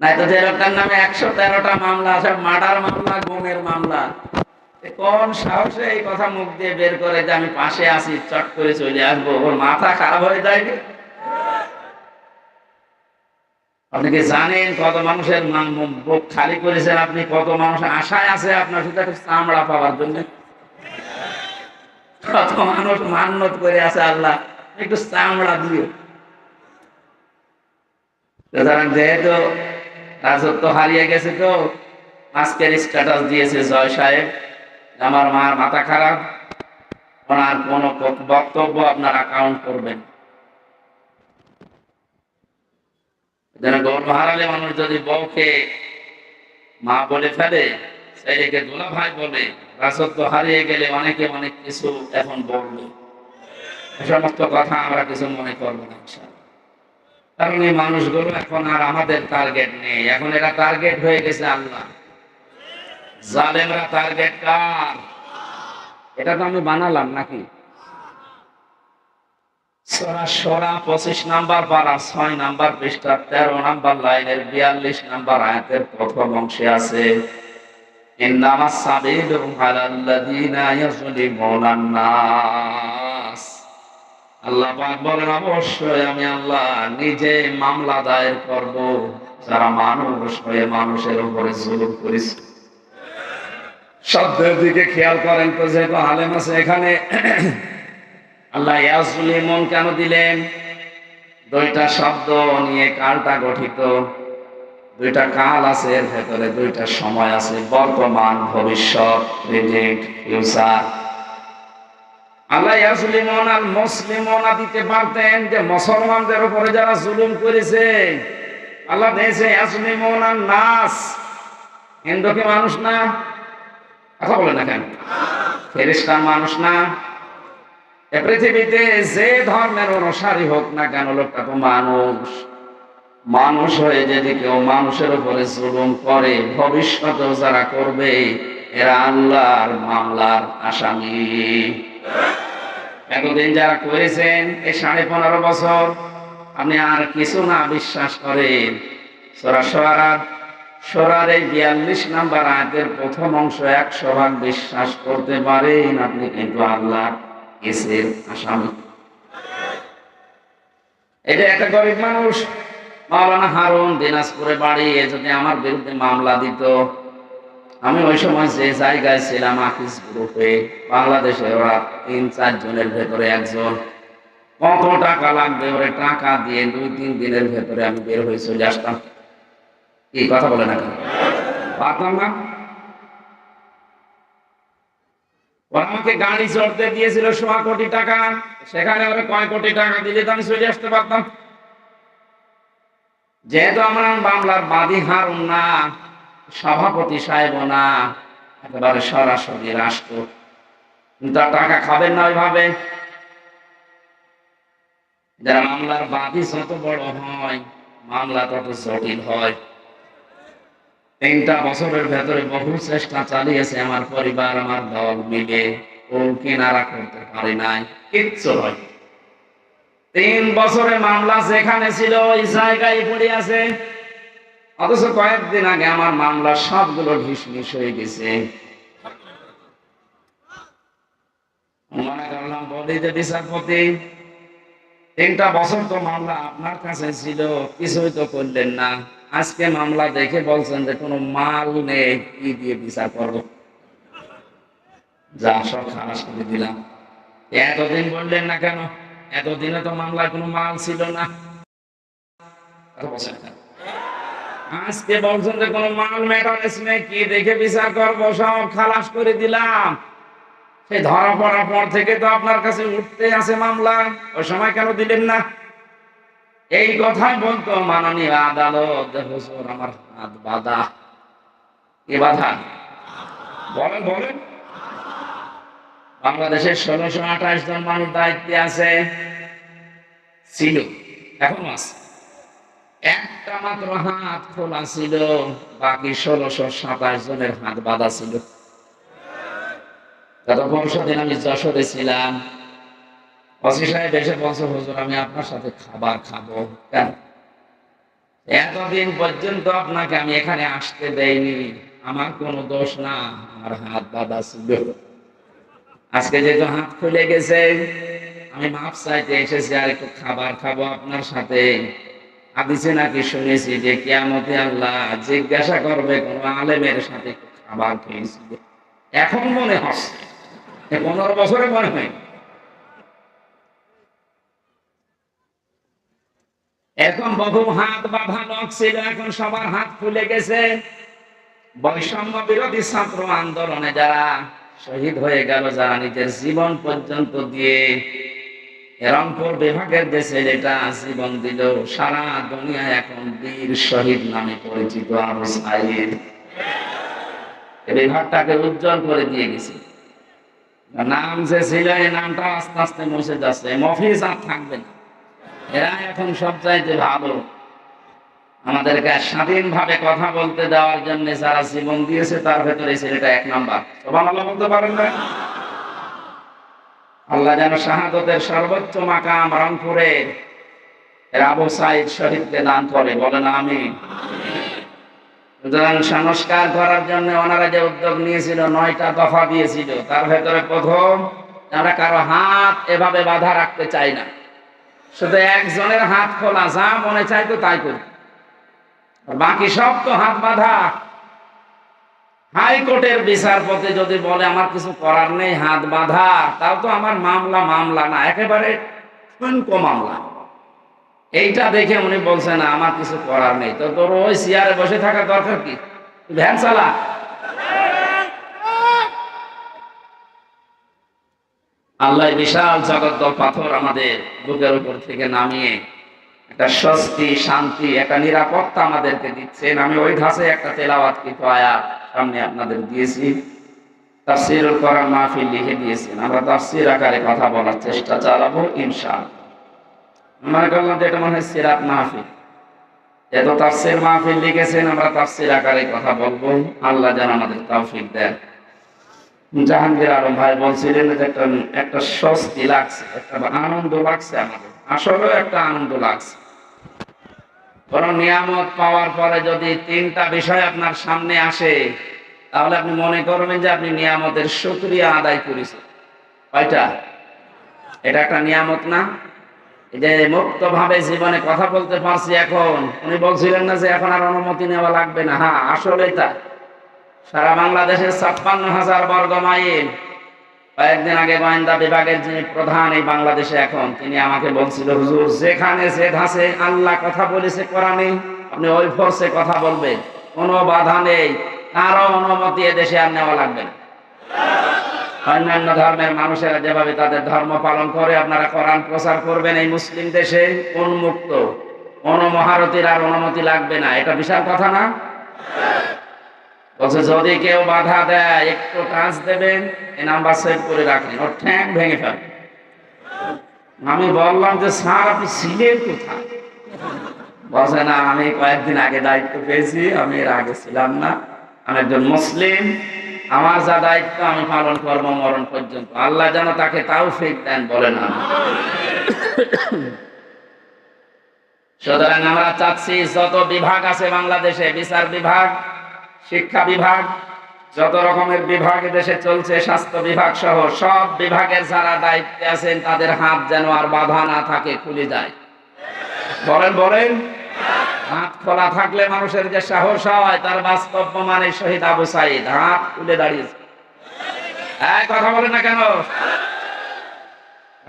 নাই তো নামে একশো তেরোটা মামলা আছে, মার্ডার মামলা, গুমের মামলা। কোন সাহসে এই কথা মুখ দিয়ে বের করে যে আমি পাশে আছি, চট করে চলে আসব? ওর মাথা খারাপ হয়ে আপনি কি জানেন কত মানুষের বুক খালি করেছেন? আপনি কত মানুষ আশায় আছে আপনার সাথে একটা চামড়া পাওয়ার জন্য? কত মানুষ মান্যত করে আছে আল্লাহ, একটু চামড়া দিও। যেহেতু রাজত্ব হারিয়ে গেছে তো। আজকের স্ট্যাটাস দিয়েছে জয় সাহেব। আমার মার মাথা খারাপ। ওনার কোন বক্তব্য আপনারা কাউন্ট করবেন। গর্ব হারালে মানুষ যদি বউকে মা বলে ফেলে সেইকে দোলা ভাই বলে, রাজত্ব হারিয়ে গেলে অনেকে অনেক কিছু এখন বলবে। সমস্ত কথা আমরা কিছু মনে করব না। কারণ এই মানুষগুলো এখন আর আমাদের টার্গেট নেই। এখন এরা টার্গেট হয়ে গেছে আল্লাহ। জালেমরা টার্গেট কার? এটা তো আমি বানালাম নাকি? পঁচিশ নাম্বার পারা, ছয় নাম্বার পৃষ্ঠা, তেরো নাম্বার লাইনের বিয়াল্লিশ নাম্বার আয়াতের প্রথম অংশে আছে আল্লাহ পাক বলেন, অবশ্যই আমি আল্লাহ নিজে মামলা দায়ের করব। যারা মানুষ হয়ে মানুষের উপরে জুলুম করেছে। শব্দের দিকে খেয়াল করেন তো, যেহেতু আলেম আছে এখানে। আল্লাহ ইয়াজুলিমন কেন দিলেন? দুইটা শব্দ নিয়ে কালটা গঠিত। দুইটা কাল আছে, এর ভেতরে দুইটা সময় আছে। বর্তমান, ভবিষ্যৎ, প্রেজেন্ট, ফিউচার। আল্লাহ দিতে পারতেন যে মুসলমানদের উপরে যারা করেছে, আল্লাহ মানুষ না? কথা বলে না কেন? মানুষ না? পৃথিবীতে যে ধর্মের অনুসারী হোক না কেন, লোকটা তো মানুষ। মানুষ হয়ে যদি কেউ মানুষের উপরে জুলুম করে, ভবিষ্যতেও যারা করবে, এরা আল্লাহর মামলার আসামি। এতদিন যারা করেছেন এই সাড়ে পনেরো বছর, আপনি আর কিছু না বিশ্বাস করেন। সোরা সোয়ারাত এই বিয়াল্লিশ নাম্বার প্রথম অংশ একশো ভাগ বিশ্বাস করতে পারেন আপনি, কিন্তু আল্লাহ কেসের আসামি। এটা একটা গরিব মানুষ, মাওলানা হারুন দিনাজপুরে বাড়ি যদি আমার বিরুদ্ধে মামলা দিত আমি ওই সময় যে জায়গায় ছিলাম আফিস গ্রুপে, বাংলাদেশে ওরা তিন, চার জনের ভেতরে একজন। কত টাকা লাগবে ওরে টাকা দিয়ে দুই, তিন দিনের ভেতরে আমি বের হয়ে চলে আসতাম। কি কথা বলে না পারতাম না। ওরা আমাকে গাড়ি চড়তে দিয়েছিল সোয়া কোটি টাকা। সেখানে ওরা কয় কোটি টাকা দিলে তো আমি চলে আসতে পারতাম। যেহেতু আমার বাংলার বাদী হারুন না সভাপতি সাহেব না, একেবারে সরাসরি রাষ্ট্র। কিন্তু টাকা খাবেন না ওইভাবে। যারা মামলার বাদী যত বড় হয়, মামলা তত জটিল হয়। তিনটা বছরের ভেতরে বহু চেষ্টা চালিয়েছে আমার পরিবার, আমার দল মিলে। কোন কিনারা করতে পারি নাই, কিচ্ছু হয় তিন বছরে মামলা যেখানে ছিল, ওই জায়গায় পড়ে আছে। অথচ কয়েকদিন আগে আমার মামলা সবগুলো ঢিসমিস হয়ে গেছে। মনে করলাম যে বিচারপতি। তিনটা বছর তো মামলা আপনার কাছে ছিল, কিছুই তো করলেন না। আজকে মামলা দেখে বলছেন যে কোনো মাল নেই, কি দিয়ে বিচার করব? যা সব খালাস করে দিলাম। এতদিন বললেন না কেন? এতদিনে তো মামলায় কোনো মাল ছিল না কথা বলছেন না কেন? আজকে যে কোনো মাল ম্যাটারেস নেই, কি দেখে বিচার করব? সব খালাস করে দিলাম। সেই ধরা পড়ার পর থেকে তো আপনার কাছে উঠতে আছে মামলা। ওই সময় কেন দিলেন না? এই কথাই বলতো মাননীয় আদালত। হুজুর আমার হাত বাধা। বাধা? বলেন বলেন। বাংলাদেশের ষোলোশো আঠাশ জন মানুষ দায়িত্বে আছে। ছিল, এখন আছে। একটা মাত্র হাত খোলা ছিল, বাকি ষোলোশো সাতাশ জনের হাত বাঁধা ছিল। গত আমি যশোরে ছিলাম অসি সাহেব এসে বলছে, হুজুর, আমি আপনার সাথে খাবার খাব। এতদিন পর্যন্ত আপনাকে আমি এখানে আসতে দেইনি। আমার কোনো দোষ না, আমার হাত বাঁধা ছিল। আজকে যেহেতু হাত খুলে গেছে, আমি মাপ চাইতে এসেছি, আর একটু খাবার খাব আপনার সাথে। হাদিসে নাকি শুনেছি যে কিয়ামতে আল্লাহ জিজ্ঞাসা করবে কোন আলেমের সাথে খাবার খেয়েছিল এখন মনে হচ্ছে পনেরো বছরে মনে হয়। এখন বহু হাত বাঁধা লোক ছিল, এখন সবার হাত খুলে গেছে। বৈষম্য বিরোধী ছাত্র আন্দোলনে যারা শহীদ হয়ে গেল, যারা নিজের জীবন পর্যন্ত দিয়ে রংপুর বিভাগের যে ছেলেটা জীবন দিল সারা দুনিয়া এখন বীর শহীদ নামে পরিচিত আবু সাইদ। বিভাগটাকে উজ্জ্বল করে দিয়ে গেছে। নাম যে ছিল এই নামটা আস্তে আস্তে মুছে যাচ্ছে। মফিজ আর থাকবে না। এরা এখন সব চাইতে ভালো। আমাদেরকে স্বাধীনভাবে কথা বলতে দেওয়ার জন্য যারা জীবন দিয়েছে, তার ভেতরে ছেলেটা এক নাম্বার। সবান আল্লাহ বলতে পারেন না? আল্লাহ যেন শাহাদতের সর্বোচ্চ মাকাম রংপুরে আবু সাইদ শহীদকে দান করে। বলেন আমি সুতরাং সংস্কার করার জন্য ওনারা যে উদ্যোগ নিয়েছিল, নয়টা দফা দিয়েছিল, তার ভেতরে প্রথম আমরা কারও হাত এভাবে বাধা রাখতে চাই না, শুধু একজনের হাত খোলা, যা মনে চাইতো তাই করি। বাকি সব তো হাত বাঁধা। হাইকোর্টের বিচারপতি যদি বলে, আমার কিছু করার নেই, হাত বাঁধা, তাও তো আমার মামলা মামলা না, একেবারে ঠুনকো মামলা। এইটা দেখে উনি বলছেন, আমার কিছু করার নেই। তো তোর ওই চেয়ারে বসে থাকা দরকার কি? ভ্যান চালা। আল্লাহ বিশাল জগদ্দল পাথর আমাদের বুকের উপর থেকে নামিয়ে একটা স্বস্তি, শান্তি, একটা নিরাপত্তা আমাদেরকে দিচ্ছেন। আমি ওই ধাসে একটা তেলাওয়াত কিন্তু আয়াত? সামনে আপনাদের দিয়েছি। তাফসিরুল কোরআন মাহফিল লিখে দিয়েছেন। আমরা তাফসির আকারে কথা বলার চেষ্টা চালাবো, ইনশাআল্লাহ। মনে করলাম এটা মনে হয় সিরাত মাহফিল। এত তাফসির মাহফিল লিখেছেন, আমরা তাফসির আকারে কথা বলব। আল্লাহ যেন আমাদের তৌফিক দেন। জাহাঙ্গীর আলম ভাই বলছিলেন একটা একটা স্বস্তি লাগছে, একটা আনন্দ লাগছে আমাদের। আসলেও একটা আনন্দ লাগছে। কোন নিয়ামত পাওয়ার পরে যদি তিনটা বিষয় আপনার সামনে আসে, তাহলে আপনি মনে করবেন যে আপনি নিয়ামতের শুক্রিয়া আদায় করেছেন। কয়টা? এটা একটা নিয়ামত না? যে মুক্ত ভাবে জীবনে কথা বলতে পারছি এখন, উনি বলছিলেন না যে এখন আর অনুমতি নেওয়া লাগবে না। হ্যাঁ আসলে তা সারা বাংলাদেশের ছাপ্পান্ন হাজার বর্গ মাইল কয়েকদিন আগে গোয়েন্দা বিভাগের যিনি প্রধান এই বাংলাদেশে এখন, তিনি আমাকে বলছিল, হুজুর, যেখানে যে ধাসে আল্লাহ কথা বলেছে কোরআনে, আপনি ওই ফোর্সে কথা বলবেন, কোনো বাধা নেই, কারও অনুমতি দেশে আর নেওয়া লাগবে না। অন্যান্য ধর্মের মানুষেরা যেভাবে তাদের ধর্ম পালন করে, আপনারা কোরআন প্রচার করবেন এই মুসলিম দেশে, উন্মুক্ত, কোন মহারতির আর অনুমতি লাগবে না, এটা বিশাল কথা না? বলছে, যদি কেউ বাধা দেয়, একটু টাচ দেবেন। এই নাম্বার সেভ করে রাখেন ওর ঠ্যাং ভেঙে ফেল আমি বললাম যে, স্যার, আপনি ছিলেন কোথায়? বলছে, না, আমি কয়েকদিন আগে দায়িত্ব পেয়েছি, আমি এর আগে ছিলাম না। আমি একজন মুসলিম। আমার যা দায়িত্ব, আমি পালন করব, মরণ পর্যন্ত। আল্লাহ যেন তাকে তাও ফেক দেন বলে না। সুতরাং আমরা চাচ্ছি, যত বিভাগ আছে বাংলাদেশে, বিচার বিভাগ শিক্ষা বিভাগ, যত রকমের বিভাগ দেশে চলছে, স্বাস্থ্য বিভাগ সহ সব বিভাগের যারা দায়িত্বে আছেন, তাদের হাত যেন আর বাধা না থাকে, খুলে যায়। বলেন বলেন। হাত খোলা থাকলে মানুষের যে সাহস হয়, তার বাস্তব মানে শহীদ আবু সাইদ। হাত খুলে দাঁড়িয়েছে। কথা বলে না কেন?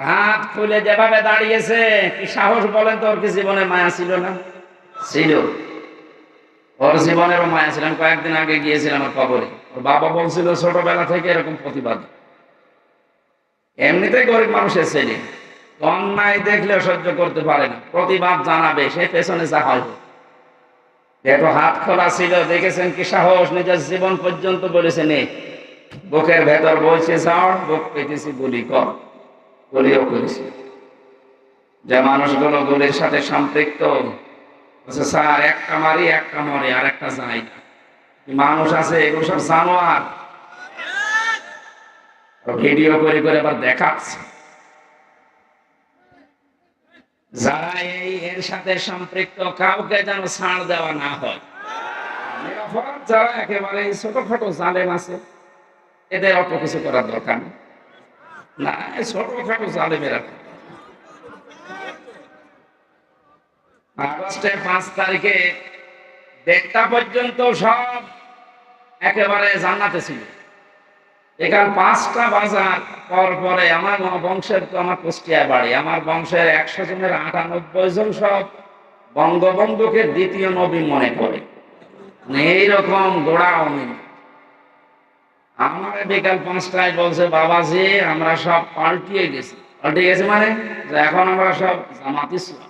হাত খুলে যেভাবে দাঁড়িয়েছে, কি সাহস বলেন তো? কি জীবনে মায়া ছিল না? ছিল। ওর জীবনেরও মায়া ছিলাম কয়েকদিন আগে গিয়েছিলাম আমার কবরে। ওর বাবা বলছিল, ছোটবেলা থেকে এরকম প্রতিবাদ। এমনিতেই গরিব মানুষের ছেলে। অন্যায় দেখলে সহ্য করতে পারে না। প্রতিবাদ জানাবে, সে পেছনে যা হয়। যেহেতু হাত খোলা ছিল, দেখেছেন কি সাহস? নিজের জীবন পর্যন্ত বলেছে নেই বুকের ভেতর বলছে ঝড় বুক পেতেছি, গুলি কর। গুলিও করেছি। যে মানুষগুলো গুলির সাথে সম্পৃক্ত বলছে, স্যার একটা মারি একটা মরে আর একটা না। মানুষ আছে এগুলো সব জানোয়ার? ভিডিও করে করে আবার দেখাচ্ছে। যারা এই এর সাথে সম্পৃক্ত কাউকে যেন ছাড় দেওয়া না হয়। যারা একেবারে ছোটখাটো জালেম আছে এদের অত কিছু করার দরকার না ছোটখাটো জালেমেরা আগস্টের পাঁচ তারিখে দেড়টা পর্যন্ত সব একেবারে জান্নাতে ছিল। এখান পাঁচটা বাজার পর পরে আমার বংশের তো আমার কুষ্টিয়ায় বাড়ি। আমার বংশের একশো জনের আটানব্বই জন সব বঙ্গবন্ধুকে দ্বিতীয় নবী মনে করে। মানে এইরকম গোড়া অমিন আমার বিকাল পাঁচটায় বলছে, বাবাজি, আমরা সব পাল্টিয়ে গেছি। পাল্টিয়ে গেছি মানে? এখন আমরা সব জামাত ইসলাম।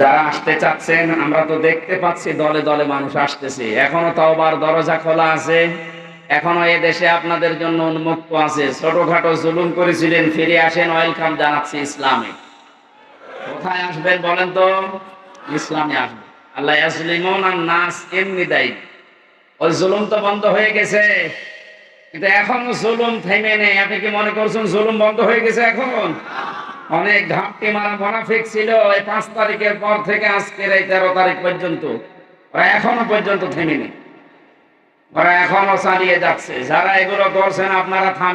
যারা আসতে চাচ্ছেন, আমরা তো দেখতে পাচ্ছি দলে দলে মানুষ আসতেছে। এখনও তওবার দরজা খোলা আছে। এখনও এ দেশে আপনাদের জন্য উন্মুক্ত আছে। ছোটখাটো জুলুম করেছিলেন, ফিরে আসেন। ওয়েলকাম জানাচ্ছি ইসলামে। কোথায় আসবেন বলেন তো? ইসলামে আসবেন। আল্লাহ ইয়াসলিমুন আর নাস এমনি দেয়। ওই জুলুম তো বন্ধ হয়ে গেছে। কিন্তু এখনও জুলুম থেমে নেই। আপনি কি মনে করছেন জুলুম বন্ধ হয়ে গেছে এখন? অনেক ঘাপটি মারা মোনাফিক ছিল, এই পাঁচ তারিখের পর থেকে আজকের এই তেরো তারিখ পর্যন্ত। ওরা এখনও পর্যন্ত থেমেনি। ওরা এখনও চালিয়ে যাচ্ছে। যারা এগুলো করছেন, আপনারা থামে